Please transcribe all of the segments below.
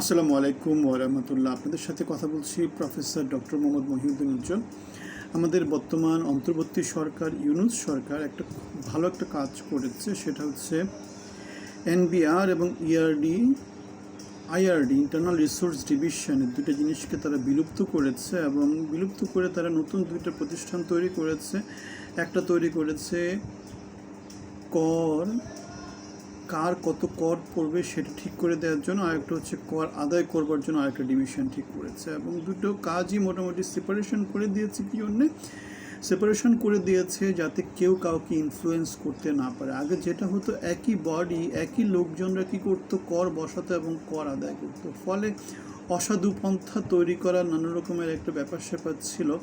আসসালামু আলাইকুম ওরহমতুল্লাহ আপনাদের সাথে কথা বলছি প্রফেসর ডক্টর মোহাম্মদ মহিউদ্দিন উজ্জ্বল। আমাদের বর্তমান অন্তর্বর্তী সরকার ইউনুস সরকার একটা ভালো একটা কাজ করেছে, সেটা হচ্ছে এনবিআর এবং ERD, IRD, internal resource division এই দুটো জিনিসকে তারা বিলুপ্ত করেছে এবং বিলুপ্ত করে তারা নতুন দুইটা প্রতিষ্ঠান তৈরি করেছে। একটা তৈরি করেছে কর কার কত কর পড়বে সেটা ঠিক করে দেওয়ার জন্য আরেকটা হচ্ছে কর আদায় করবার জন্য আরেকটা ডিভিশন ঠিক করেছে। এবং দুটো কাজই মোটামুটি সেপারেশন করে দিয়েছে কি জন্যে? সেপারেশন করে দিয়েছে যাতে কেউ কাউকে ইনফ্লুয়েন্স করতে না পারে। আগে যেটা হতো, একই বডি একই লোকজনরা কী করতো? কর বসাতো এবং কর আদায় করতো। ফলে অসাধু পন্থা তৈরি করা নানা রকমের একটা ব্যাপার স্যাপার ছিল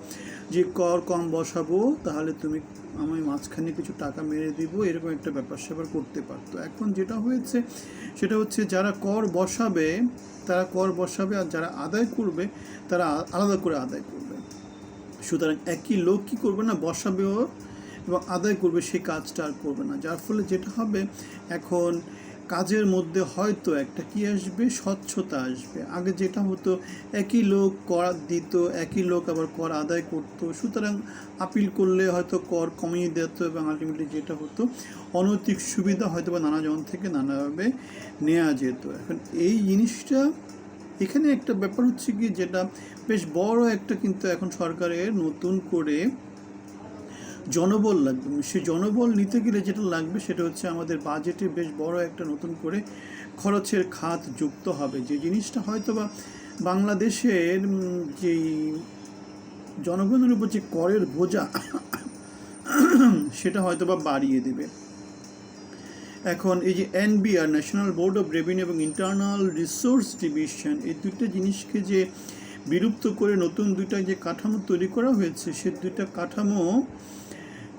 যে, কর কম বসাবো, তাহলে তুমি আমি মাঝখানে কিছু টাকা মেরে দিব। এরকম একটা ব্যাপার স্যাপার করতে পারতো। এখন যেটা হয়েছে, সেটা হচ্ছে যারা কর বসাবে, তারা কর বসাবে আর যারা আদায় করবে, তারা আলাদা করে আদায় করবে। সুতরাং একই লোক কী করবে না, বসাবেও এবং আদায় করবে সেই কাজটা আর করবে না। যার ফলে যেটা হবে, এখন কাজের মধ্যে হয়তো একটা কি আসবে? স্বচ্ছতা আসবে। আগে যেটা হতো, একই লোক কর দিত, একই লোক আবার কর আদায় করতো। সুতরাং আপিল করলে হয়তো কর কমিয়ে দিত এবং আলটিমেটলি যেটা হতো, অনৈতিক সুবিধা হয়তো বা নানা জন থেকে নানাভাবে নেওয়া যেত। এখন এই জিনিসটা, এখানে একটা ব্যাপার হচ্ছে কি, যেটা বেশ বড় একটা কিন্তু এখন সরকারের নতুন করে জনবল লাগবে। সেই জনবল নিতে গেলে যেটা লাগবে সেটা হচ্ছে আমাদের বাজেটে বেশ বড় একটা নতুন করে খরচের খাত যুক্ত হবে। যে জিনিসটা হয়তো বা বাংলাদেশের যেই জনগণের উপর যে করের বোঝা, সেটা হয়তো বা বাড়িয়ে দেবে। এখন এই যে NBR national board of revenue এবং ইন্টারনাল রিসোর্স ডিভিশন এই দুইটা জিনিসকে যে বিলুপ্ত করে নতুন দুইটা যে কাঠামো তৈরি করা হয়েছে, সে দুইটা কাঠামো,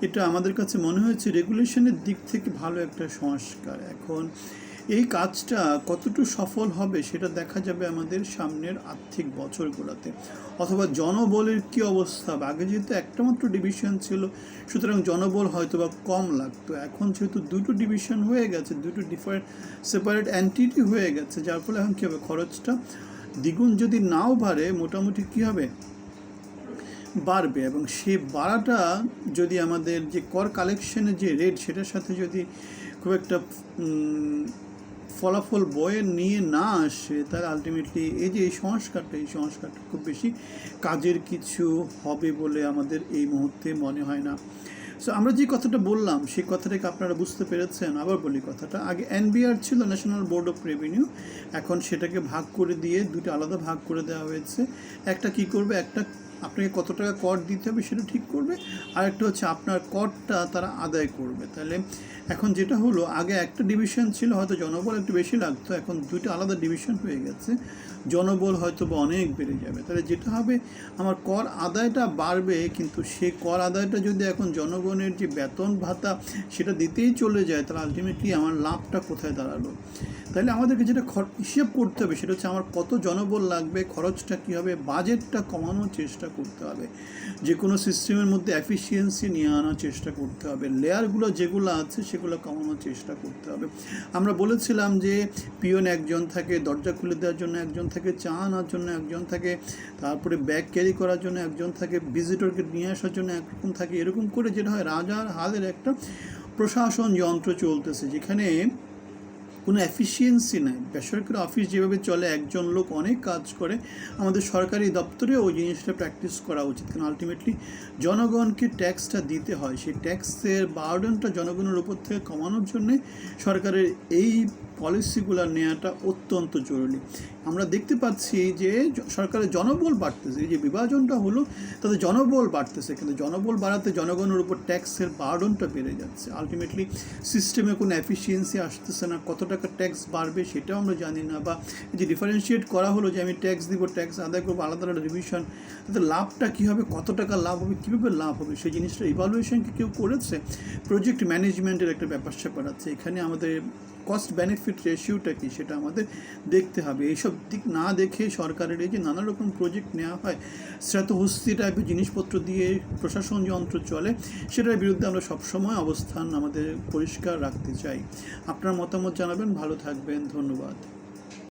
এটা আমাদের কাছে মনে হয়েছে রেগুলেশনের দিক থেকে ভালো একটা সংস্কার। এখন এই কাজটা কতটুকু সফল হবে সেটা দেখা যাবে আমাদের সামনের আর্থিক বছরগুলোতে। অথবা জনবলের কি অবস্থা? আগে যেহেতু একটা মাত্র ডিভিশন ছিল, সুতরাং জনবল হয়তো বা কম লাগতো। এখন যেহেতু দুটো ডিভিশন হয়ে গেছে, দুটো ডিফারেন্ট সেপারেট অ্যান্টিটি হয়ে গেছে, যার ফলে এখন কী হবে? খরচটা দ্বিগুণ যদি নাও বাড়ে, মোটামুটি কী হবে? বাড়বে। এবং সেই বাড়াটা যদি আমাদের যে কর কালেকশনের যে রেট সেটার সাথে যদি খুব একটা ফলাফল বয়ে নিয়ে না আসে তার আলটিমেটলি এই যে এই সংস্কারটা এই সংস্কারটা খুব বেশি কাজের কিছু হবে বলে আমাদের এই মুহূর্তে মনে হয় না। সো আমরা যে কথাটা বললাম, সেই কথাটাকে আপনারা বুঝতে পেরেছেন? আবার বলি কথাটা। আগে এনবিআর ছিল ন্যাশনাল বোর্ড অফ রেভিনিউ এখন সেটাকে ভাগ করে দিয়ে দুটো আলাদা ভাগ করে দেওয়া হয়েছে। একটা কি করবে? একটা আপনাকে কত টাকা কর দিতে হবে সেটা ঠিক করবে। আর একটা হচ্ছে আপনার করটা তারা আদায় করবে। তাহলে এখন যেটা হলো, আগে একটা ডিভিশন ছিল, হয়তো জনবল একটু বেশি লাগতো, এখন দুইটা আলাদা ডিভিশন হয়ে গেছে। জনবল হয়তো বা অনেক বেড়ে যাবে। তাহলে যেটা হবে, আমার কর আদায়টা বাড়বে, কিন্তু সে কর আদায়টা যদি এখন জনগণের যে বেতন ভাতা, সেটা দিতেই চলে যায়, তাহলে আলটিমেটলি আমার লাভটা কোথায় দাঁড়াল? তাহলে আমাদেরকে যেটা হিসেব করতে হবে, সেটা হচ্ছে আমার কত জনবল লাগবে, খরচটা কী হবে বাজেটটা কমানোর চেষ্টা করতে হবে। যে কোনো সিস্টেমের মধ্যে এফিসিয়েন্সি নিয়ে আনার চেষ্টা করতে হবে। লেয়ারগুলো যেগুলো আছে সেগুলো কমানোর চেষ্টা করতে হবে। আমরা বলেছিলাম যে পিয়ন একজন থাকে, দরজা খুলে দেওয়ার জন্য একজন থাকে, চা আনার জন্য একজন থাকে, তারপরে ব্যাগ ক্যারি করার জন্য একজন থাকে ভিজিটরকে নিয়ে আসার জন্য একরকম থাকে, এরকম করে যেটা হয় রাজার হালের একটা প্রশাসন যন্ত্র চলতেছে, যেখানে কোনো এফিসিয়েন্সি নাই। বেসরকারি অফিস যেভাবে চলে, একজন লোক অনেক কাজ করে, আমাদের সরকারি দপ্তরে ওই জিনিসটা প্র্যাকটিস করা উচিত। কারণ আলটিমেটলি জনগণকে ট্যাক্সটা দিতে হয়। সেই ট্যাক্সের বার্ডনটা জনগণের উপর থেকে কমানোর জন্যে সরকারের এই পলিসিগুলো নেওয়াটা অত্যন্ত জরুরি। আমরা দেখতে পাচ্ছি যে সরকারের জনবল বাড়তেছে। এই যে বিভাজনটা হলো, তাতে জনবল বাড়তেছে, কিন্তু জনবল বাড়াতে জনগণের উপর ট্যাক্সের বার্ডনটা বেড়ে যাচ্ছে। আলটিমেটলি সিস্টেমে কোনো এফিসিয়েন্সি আসতেছে না, কত টাকা ট্যাক্স বাড়বে সেটাও আমরা জানি না, বা যে ডিফারেন্সিয়েট করা হলো যে আমি ট্যাক্স দিব ট্যাক্স আদায় করব, আলাদা আলাদা রিভিশন তাতে লাভটা কী হবে, কত টাকা লাভ হবে, কীভাবে লাভ হবে, সেই জিনিসটা ইভালুয়েশন কি কেউ করেছে? প্রজেক্ট ম্যানেজমেন্টের একটা ব্যাপার স্যাপার আছে। এখানে আমাদের কস্ট বেনিফিট রেশিওটা কি সেটা আমাদের দেখতে হবে। এইসব দিক না দেখে সরকারের এই যে নানা রকম প্রজেক্ট নেওয়া হয়, স্রোতহস্তি টাইপের জিনিসপত্র দিয়ে প্রশাসন যন্ত্র চলে, সেটার বিরুদ্ধে আমরা সবসময় অবস্থান আমাদের পরিষ্কার রাখতে চাই। আপনার মতামত জানাবেন, ভালো থাকবেন, ধন্যবাদ।